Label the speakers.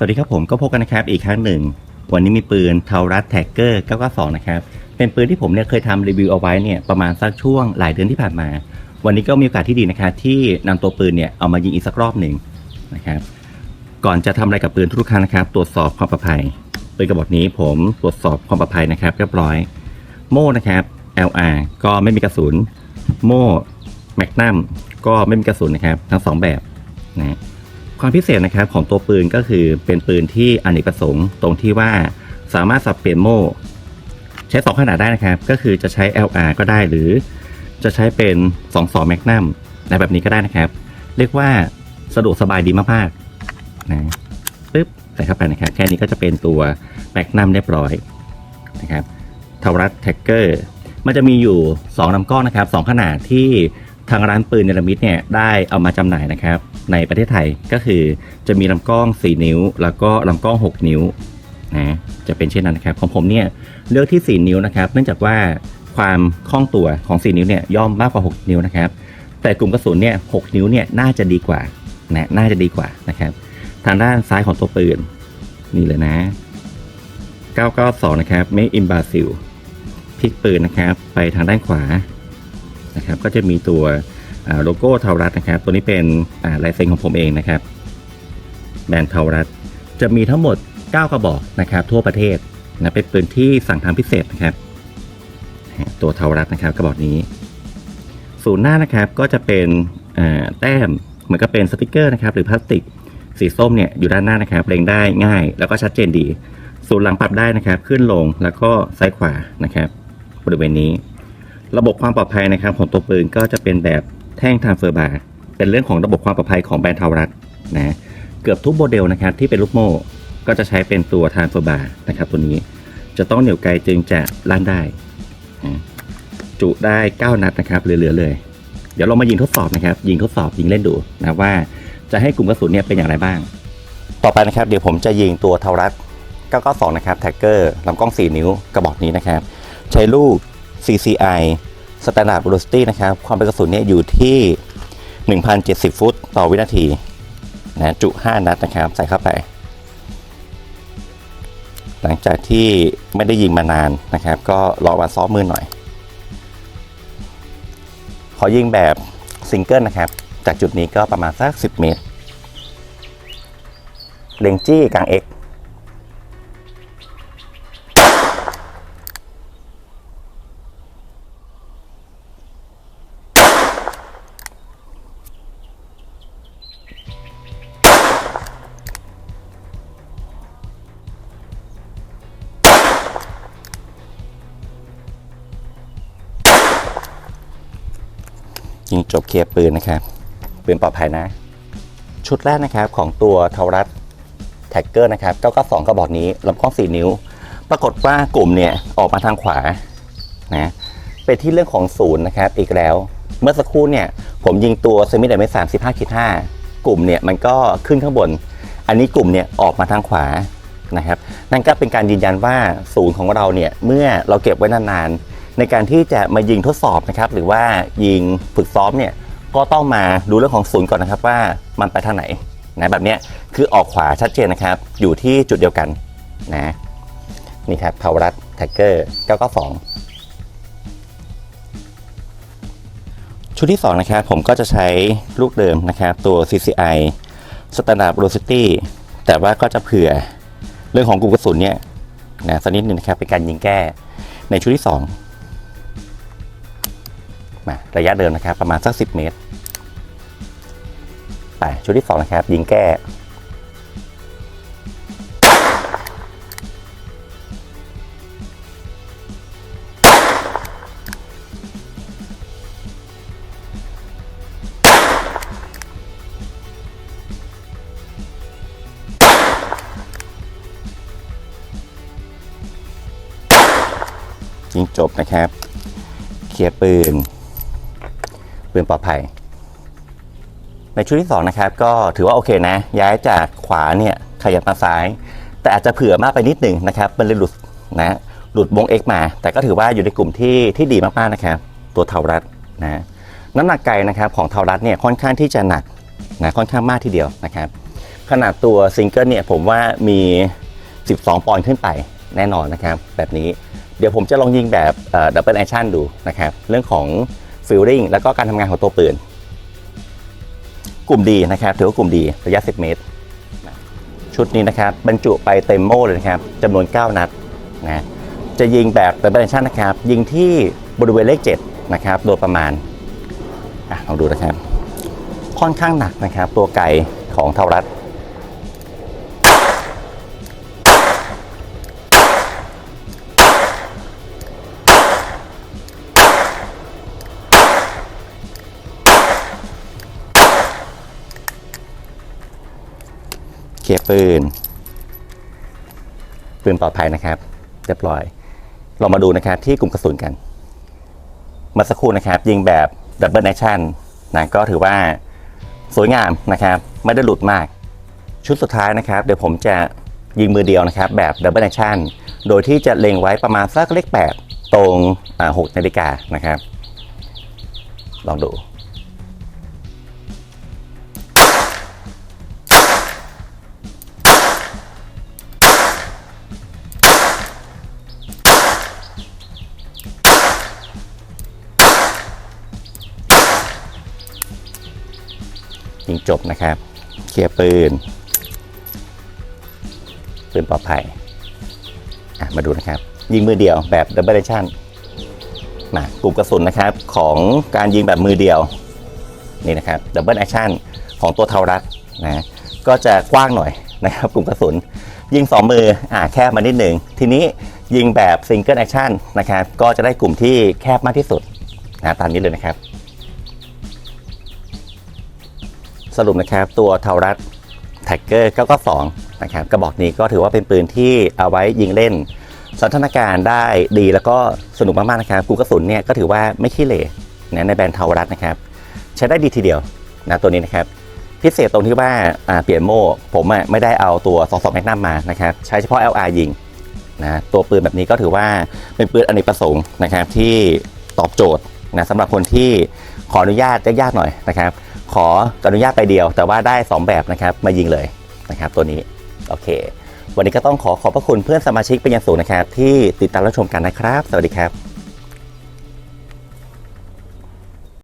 Speaker 1: สวัสดีครับผมก็พบกันนะครับอีกครั้งหนึ่ง วันนี้มีปืนเทารัสแท็กเกอร์992นะครับเป็นปืนที่ผมเนี่ยเคยทำรีวิวเอาไว้เนี่ยประมาณสักช่วงหลายเดือนที่ผ่านมา วันนี้ก็มีโอกาสที่ดีนะครับที่นำตัวปืนเนี่ยเอามายิงอีกสักรอบหนึ่งนะครับก่อนจะทำอะไรกับปืนทุกครั้งนะครับ ตรวจสอบความปลอดภัยปืนกระบอกนี้ผมตรวจสอบความปลอดภัยนะครับเรียบร้อย โม่นะครับ LR ก็ไม่มีกระสุน โม่แมกนัมก็ไม่มีกระสุนนะครับ ทั้งสองแบบนะ ความพิเศษนะครับของตัวปืนก็คือเป็นปืนที่อเนกประสงค์ ตรงที่ว่าสามารถสับเปลี่ยนโม่ใช้ 2 ขนาดได้นะครับ ก็คือจะใช้ LR ก็ได้หรือจะใช้เป็น22 Magnum ในแบบนี้ก็ได้นะครับ เรียกว่าสะดวกสบายดีมากๆนะปึ๊บใส่เข้าไปนะครับ แค่นี้ก็จะเป็นตัว Magnum เรียบร้อยนะครับทารัสแท็กเกอร์มันจะมีอยู่ 2ลำกล้องนะครับ 2 ขนาดที่ ทางร้านปืนเนลมิดเนี่ยได้เอามาจำหน่ายนะครับ ในประเทศไทยก็คือจะมีลำกล้อง 4 นิ้ว แล้วก็ลำกล้อง 6 นิ้วนะจะเป็นเช่นนั้นนะครับของผมเนี่ยเลือกที่ 4 นิ้วนะครับ เนื่องจากว่าความคล่องตัวของ 4 นิ้วเนี่ยย่อมมากกว่า 6 นิ้วนะครับ แต่กลุ่มกระสุนเนี่ย6นิ้วเนี่ยน่าจะดีกว่านะน่าจะดีกว่านะครับ ทางด้านซ้ายของตัวปืนนี่เลยนะ 992 นะครับ Make in Brazil พลิกปืนนะครับ ไปทางด้านขวา นะครับก็จะมีตัวโลโก้เทารัสนะครับ ตัวนี้เป็นลายเซ็นของผมเองนะครับแบรนด์เทารัสจะมีทั้งหมด 9 กระบอกนะครับ ทั่วประเทศนะเป็นปืนที่สั่งทำพิเศษนะครับ ตัวเทารัสนะครับกระบอกนี้ศูนย์หน้านะครับก็จะเป็นแต้มเหมือนกับเป็นสติกเกอร์นะครับ หรือพลาสติกสีส้มเนี่ยอยู่ด้านหน้านะครับเล็งได้ง่าย แล้วก็ชัดเจนดีศูนหลังปรับได้นะครับ ขึ้นลงแล้วก็ซ้ายขวานะครับ บริเวณนี้ ระบบความปลอดภัยนะครับของตัวปืนก็จะเป็นแบบแท่งทรานเฟอร์บาร์เป็นเรื่องของระบบความปลอดภัยของแบรนด์ทาวรัสนะเกือบทุกโมเดลนะครับที่เป็นลูกโม่ก็จะใช้เป็นตัวทรานเฟอร์บาร์นะครับตัวนี้จะต้องเหนี่ยวไกลจึงจะลั่นได้ จุได้ 9 นัดนะครับเหลือๆเลย เดี๋ยวเรามายิงทดสอบนะครับ ยิงทดสอบยิงเล่นดูนะว่าจะให้กลุ่มกระสุนเนี่ยเป็นอย่างไรบ้าง ต่อไปนะครับ เดี๋ยวผมจะยิงตัวเทารัส992 นะครับแท็กเกอร์ลำกล้อง 4 นิ้วกระบอกนี้นะครับ ใช้ลูก CCI Standard Velocity นะครับ ความเป็นกระสุนเนี่ยอยู่ที่ 1,070 ฟุตต่อวินาทีนะจุ 5 นัดนะครับ ใส่เข้าไป หลังจากที่ไม่ได้ยิงมานานนะครับ ก็รอวันซ้อมมือหน่อย ขอยิงแบบซิงเกิลนะครับ จากจุดนี้ก็ประมาณสัก 10 เมตร เลงจี้กลาง X ยิงจบเคลียร์ปืนนะครับปืนปลอดภัยนะ ชุดแรกนะครับของตัวเทารัสแท็กเกอร์นะครับ992กระบอกนี้ลำกล้อง4นิ้ว ปรากฏว่ากลุ่มเนี่ยออกมาทางขวานะเป็นที่เรื่องของศูนย์นะครับอีกแล้ว เมื่อสักครู่เนี่ยผมยิงตัวเซมิไดเมตสามสิบห้าขีดห้ากลุ่มเนี่ยมันก็ขึ้นข้างบน อันนี้กลุ่มเนี่ยออกมาทางขวานะครับ นั่นก็เป็นการยืนยันว่าศูนย์ของเราเนี่ยเมื่อเราเก็บไว้นานๆ ในการที่จะมายิงทดสอบนะครับหรือว่ายิงฝึกซ้อมเนี่ยก็ต้องมาดูเรื่องของศูนย์ก่อนนะครับว่ามันไปทางไหนนะแบบเนี้ยคือออกขวาชัดเจนนะครับ อยู่ที่จุดเดียวกันนะนี่ครับพาวรัสแท็กเกอร์992 ชุดที่ 2 นะครับ ผมก็จะใช้ลูกเดิมนะครับ ตัว CCI Standard Velocity แต่ว่าก็จะเผื่อเรื่องของกลุ่มกระสุนเนี่ยนะสักนิดนึงนะครับเป็นการยิงแก้ในชุดที่ 2 มาระยะเดิมนะครับ ประมาณสัก 10 เมตรไปชุดที่ 2 นะครับ ยิงแก้ยิงจบนะครับ เคลียร์ปืน ปืนปลอดภัย ในชุดที่2นะครับก็ถือว่าโอเคนะ ย้ายจากขวาเนี่ยขยับมาซ้าย แต่อาจจะเผื่อมากไปนิดหนึ่งนะครับมันเลยหลุดนะหลุดวง X มา แต่ก็ถือว่าอยู่ในกลุ่มที่ที่ดีมากๆนะครับ ตัวเทารัดนะน้ำหนักไกลนะครับของเทารัดเนี่ยค่อนข้างที่จะหนักนะค่อนข้างมากทีเดียวนะครับ ขนาดตัวซิงเกิลเนี่ยผมว่ามี 12 ปอนด์ขึ้นไปแน่นอนนะครับ แบบนี้เดี๋ยวผมจะลองยิงแบบดับเบิลแอคชั่นดูนะครับ เรื่องของ ฟิลลิ่งแล้วก็การทำงานของตัวปืน กลุ่มดีนะครับถือว่ากลุ่มดีระยะ 10 เมตร ชุดนี้นะครับบรรจุไปเต็มโม่เลยนะครับจำนวน 9 นัดนะจะยิงแบบเบิลแอคชั่นนะครับ ยิงที่บริเวณเลข7นะครับโดยประมาณลองดูนะครับ ค่อนข้างหนักนะครับ ตัวไก่ของเทารัด ลียร์ปืน ปืนปลอดภัยนะครับ เรียบร้อย เรามาดูนะครับที่กลุ่มกระสุนกัน มาสักครู่นะครับ ยิงแบบดับเบิลแอคชั่นนะก็ถือว่าสวยงามนะครับ ไม่ได้หลุดมาก ชุดสุดท้ายนะครับ เดี๋ยวผมจะยิงมือเดียวนะครับ แบบดับเบิลแอคชั่นโดยที่จะเล็งไว้ประมาณสักเลข 8 ตรงอ่า6นาฬิกานะครับ ลองดู ยิงจบนะครับ เคลียร์ปืน ปืนปลอดภัยมาดูนะครับ ยิงมือเดียวแบบดับเบิลชั่นมากลุ่มกระสุนนะครับของการยิงแบบมือเดียวนี่นะครับดับเบิลแอคชั่นของตัวเทารัดนะก็จะกว้างหน่อยนะครับกลุ่มกระสุน ยิงสองมืออ่าแคบมานิดหนึ่งทีนี้ยิงแบบซิงเกิลแอคชั่นนะครับก็จะได้กลุ่มที่แคบมากที่สุดนะตามนี้เลยนะครับ สรุปนะครับตัวเทารัดแท็กเกอร์992นะครับกระบอกนี้ก็ถือว่าเป็นปืนที่เอาไว้ยิงเล่นสถานการณ์ได้ดีแล้วก็สนุกมากๆนะครับกูกระสุนเนี่ยก็ถือว่าไม่ขี้เหร่นะในแบรนด์เทารัดนะครับใช้ได้ดีทีเดียวนะตัวนี้นะครับพิเศษตรงที่ว่าเปลี่ยนโม่ผมไม่ได้เอาตัว22 Magnum มานะครับใช้เฉพาะ LR ยิงนะตัวปืนแบบนี้ก็ถือว่าเป็นปืนอเนกประสงค์นะครับที่ตอบโจทย์นะสำหรับคนที่ขออนุญาตยากๆหน่อยนะครับ ออนุญาตไปเดียว แต่ว่าได้ 2 แบบนะครับมายิงเลยนะครับตัวนี้โอเค วันนี้ก็ต้องขอขอบพระคุณเพื่อนสมาชิกเป็นอย่างสูงนะครับ ที่ติดตามรับชมกันนะครับ สวัสดีครับ